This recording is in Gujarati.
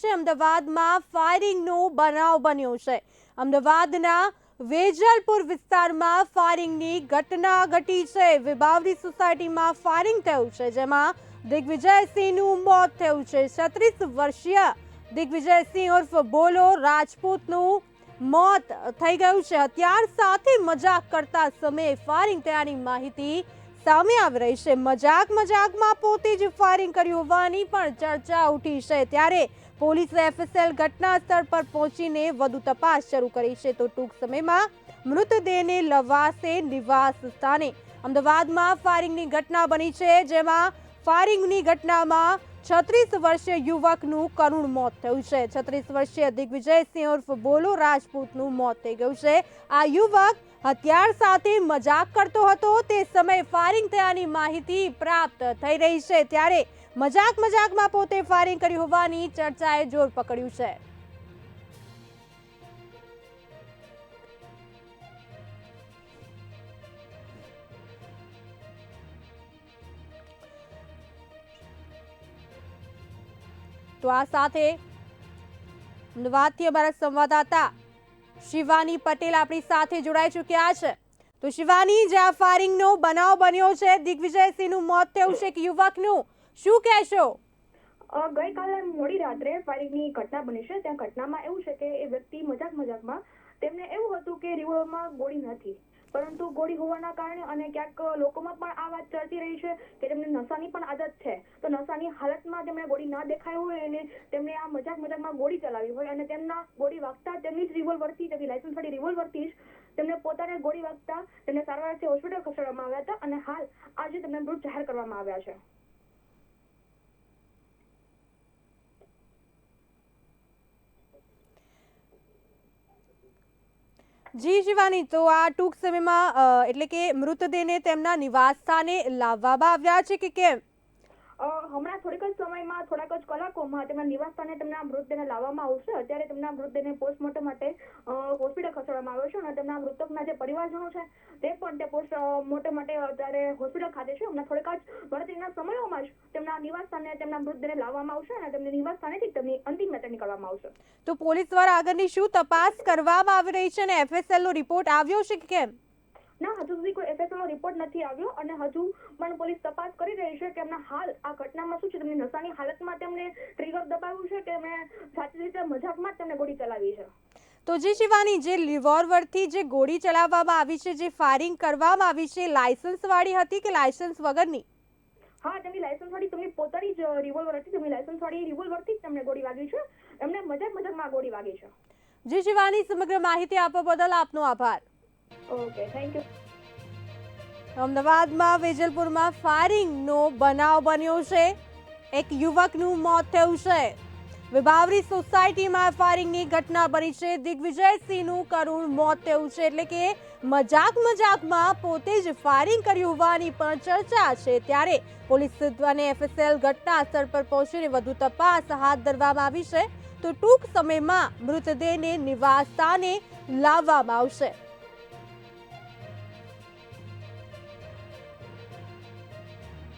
છે અમદાવાદમાં ફાયરિંગનો બનાવ બન્યો છે. અમદાવાદના વેજલપુર વિસ્તારમાં ફાયરિંગની ઘટના ઘટી છે. વિભાવરી સોસાયટીમાં ફાયરિંગ થયું છે, જેમાં દિગ્વિજયસિંહનું મોત થયું છે. છત્રીસ વર્ષીય દિગ્વિજયસિંહ ઉર્ફ બોલો રાજપૂતનું મોત થઈ ગયું છે. હથિયાર સાથે મજાક કરતા સમયે ફાયરિંગ થયાની માહિતી સામે આવી રહી છે. મજાક મજાકમાં પોતે જ ફાયરિંગ કર્યું હોવાની પણ ચર્ચા ઉઠી છે. ત્યારે પોલીસે એફએસએલ ઘટના સ્થળ પર પહોંચીને વધુ તપાસ શરૂ કરી છે. તો ટૂંક સમયમાં મૃતદેહને લવાશે નિવાસ સ્થાને. અમદાવાદમાં ફાયરિંગની ઘટના બની છે, જેમાં ફાયરિંગની ઘટનામાં છત્રીસ વર્ષીય યુવકનું કરુણ મોત થયું છે. છત્રીસ વર્ષીય દિગ્વિજયસિંહ ઉર્ફ બોલો રાજપૂતનું મોત થઈ ગયું છે. આ યુવક હથિયાર સાથે મજાક કરતો હતો. તે સમયે ફાયરિંગ થયાની માહિતી પ્રાપ્ત થઈ રહી છે. ત્યારે મજાક મજાકમાં પોતે ફાયરિંગ કર્યું હોવાની ચર્ચાએ જોર પકડ્યું છે. તો આ સાથે અમદાવાદથી અમારા સંવાદદાતા શિવાની પટેલ આપણી સાથે જોડાઈ ચૂક્યા છે. તો શિવાની, જે આ ફાયરિંગનો બનાવ બન્યો છે, દિગ્વિજયસિંહનું મોત થયું છે કે યુવકનું. શું કહેશો? ગઈકાલે મોડી રાત્રે ફાયરિંગની ઘટના બની છે. ત્યાં ઘટનામાં એવું છે કે એ વ્યક્તિ મજાક મજાકમાં તેમને એવું હતું કે રિવોલ્વરમાં ગોળી નથી. પરંતુ ગોળી હોવાના કારણે અને ક્યાંક લોકોમાં પણ આ વાત ચાલતી રહી છે કે તેમને નશાની પણ આદત છે. તો નશાની હાલતમાં તેમણે ગોળી ના દેખાય હોય અને તેમણે આ મજાક મજાકમાં ગોળી ચલાવી હોય અને તેમના ગોળી વાગતા તેમની જ રિવોલ્વરથી તેમની લાયસન્સ વાળી રિવોલ્વરથી જ તેમને પોતાને ગોળી વાગતા તેમને સારવારથી હોસ્પિટલ ખસેડવામાં આવ્યા હતા અને હાલ આજે તેમને મૃત જાહેર કરવામાં આવ્યા છે. જી શિવાની, તો આ ટૂંક સમયમાં એટલે કે મૃતદેહને તેમના નિવાસ સ્થાને લાવવામાં આવ્યા છે કે કેમ? હમણાં થોડીક જ સમયમાં, થોડાક જ કલાકોમાં તેમના નિવાસસ્થાને તેમના મૃતદેહને લાવવામાં આવશે. અત્યારે તેમના મૃતદેહને પોસ્ટમોર્ટમ માટે હોસ્પિટલ ખસેડવામાં આવ્યો છે અને તેમના મૃતકના જે પરિવારજનો છે, તે પણ તે પોસ્ટમોર્ટમ માટે અત્યારે હોસ્પિટલ ખાતે છે. હમણાં થોડીક જ ગણતરીના સમયોમાં જ તેમના નિવાસસ્થાને તેમના મૃતદેહને લાવવામાં આવશે અને તેમની નિવાસસ્થાનેથી તેમની અંતિમ યાત્રા નીકળવામાં આવશે. તો પોલીસ દ્વારા આગળની શું તપાસ કરવામાં આવી રહી છે અને એફએસએલ નો રિપોર્ટ આવ્યો છે કે કેમ? ના હજુ સુધી કોઈ એફએસએલ નો રિપોર્ટ નથી આવ્યો અને હજુ પણ પોલીસ તપાસ કરી રહી છે કે એમના હાલ આ ઘટનામાં શું છે તેમની નશાની હાલતમાં તેમને ટ્રિગર દબાવ્યું છે કે એમણે સાચી રીતે મજાકમાં જ તેમને ગોળી ચલાવી છે? તો જે શિવાની જે રિવોલ્વરથી જે ગોળી ચલાવવામાં આવી છે જે ફાયરિંગ કરવામાં આવી છે લાયસન્સ વાળી હતી કે લાયસન્સ વગરની? હા તેમની લાયસન્સ વાળી તેમની પોતાની જ રિવોલ્વર હતી. તેમની લાયસન્સ વાળી રિવોલ્વરથી જ તેમને ગોળી વાગી છે. એમને મજાક મજાકમાં ગોળી વાગી છે. જે શિવાની સમગ્ર માહિતી આપવા બદલ આપનો આભાર. ઓકે થેન્ક યુ અમદાવાદમાં વેજલપુરમાં ફાયરિંગનો બનાવ બન્યો છે. એક યુવકનું મોત થયું છે. વિભાવરી સોસાયટીમાં ફાયરિંગની ઘટના બની છે. દિગ્વિજયસિંહનું કરુણ મોત થયું છે. એટલે કે મજાક મજાકમાં પોતે જ ફાયરિંગ કર્યું હોવાની પણ ચર્ચા છે. ત્યારે પોલીસ અને એફએસએલ ઘટના સ્થળ પર પહોંચીને વધુ તપાસ હાથ ધરવામાં આવી છે. તો ટૂંક સમયમાં મૃતદેહને નિવાસ સ્થાને લાવવામાં આવશે.